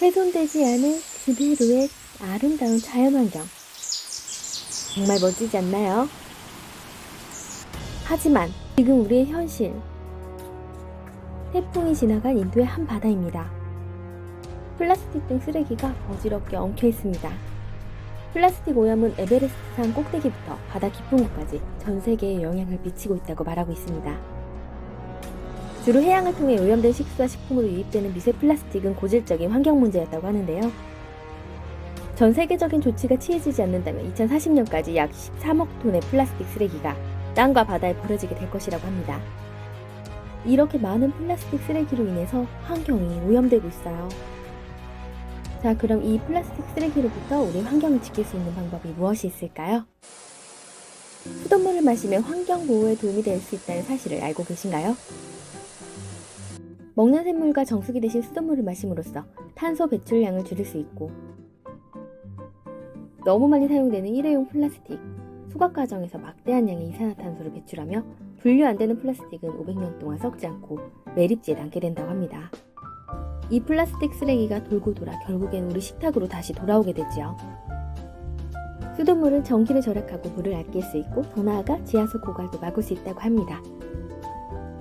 훼손되지 않은 그대로의 아름다운 자연환경. 정말 멋지지 않나요? 하지만 지금 우리의 현실. 태풍이 지나간 인도의 한 바다입니다. 플라스틱 등 쓰레기가 어지럽게 엉켜 있습니다. 플라스틱 오염은 에베레스트 산 꼭대기부터 바다 깊은 곳까지 전 세계에 영향을 미치고 있다고 말하고 있습니다. 주로 해양을 통해 오염된 식수와 식품으로 유입되는 미세 플라스틱은 고질적인 환경 문제였다고 하는데요. 전 세계적인 조치가 취해지지 않는다면 2040년까지 약 13억 톤의 플라스틱 쓰레기가 땅과 바다에 버려지게 될 것이라고 합니다. 이렇게 많은 플라스틱 쓰레기로 인해서 환경이 오염되고 있어요. 자, 그럼 이 플라스틱 쓰레기로부터 우리 환경을 지킬 수 있는 방법이 무엇이 있을까요? 수돗물을 마시면 환경 보호에 도움이 될 수 있다는 사실을 알고 계신가요? 먹는 샘물과 정수기 대신 수돗물을 마심으로써 탄소 배출량을 줄일 수 있고 너무 많이 사용되는 일회용 플라스틱, 수거 과정에서 막대한 양의 이산화탄소를 배출하며 분류 안 되는 플라스틱은 500년 동안 썩지 않고 매립지에 남게 된다고 합니다. 이 플라스틱 쓰레기가 돌고 돌아 결국엔 우리 식탁으로 다시 돌아오게 되지요. 수돗물은 전기를 절약하고 물을 아낄 수 있고 더 나아가 지하수 고갈도 막을 수 있다고 합니다.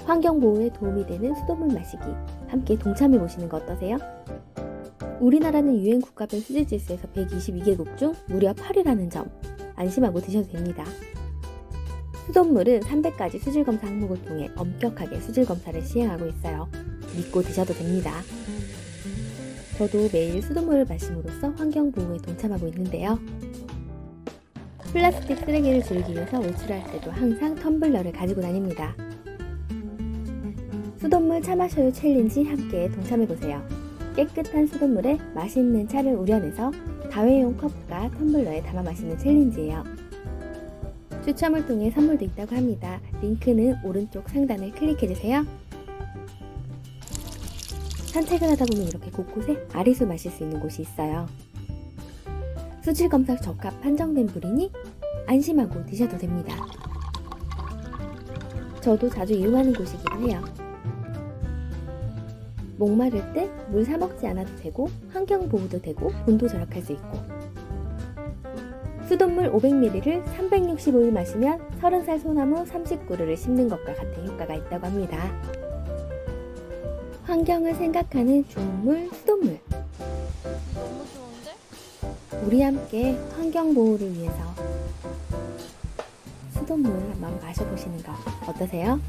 환경 보호에 도움이 되는 수돗물 마시기 함께 동참해 보시는 거 어떠세요? 우리나라는 유엔 국가별 수질 지수에서 122개국 중 무려 8위라는 점 안심하고 드셔도 됩니다. 수돗물은 300가지 수질 검사 항목을 통해 엄격하게 수질 검사를 시행하고 있어요. 믿고 드셔도 됩니다. 저도 매일 수돗물을 마심으로써 환경 보호에 동참하고 있는데요. 플라스틱 쓰레기를 줄이기 위해서 외출할 때도 항상 텀블러를 가지고 다닙니다. 수돗물 차 마셔요 챌린지 함께 동참해보세요. 깨끗한 수돗물에 맛있는 차를 우려내서 다회용 컵과 텀블러에 담아 마시는 챌린지예요. 추첨을 통해 선물도 있다고 합니다. 링크는 오른쪽 상단을 클릭해주세요. 산책을 하다 보면 이렇게 곳곳에 아리수 마실 수 있는 곳이 있어요. 수질 검사 적합 판정된 물이니 안심하고 드셔도 됩니다. 저도 자주 이용하는 곳이기도 해요. 목마를 때 물 사 먹지 않아도 되고 환경 보호도 되고 돈도 절약할 수 있고 수돗물 500ml를 365일 마시면 30살 소나무 30그루를 심는 것과 같은 효과가 있다고 합니다. 환경을 생각하는 좋은 물 수돗물 너무 좋은데? 우리 함께 환경 보호를 위해서 수돗물 한번 마셔보시는 거 어떠세요?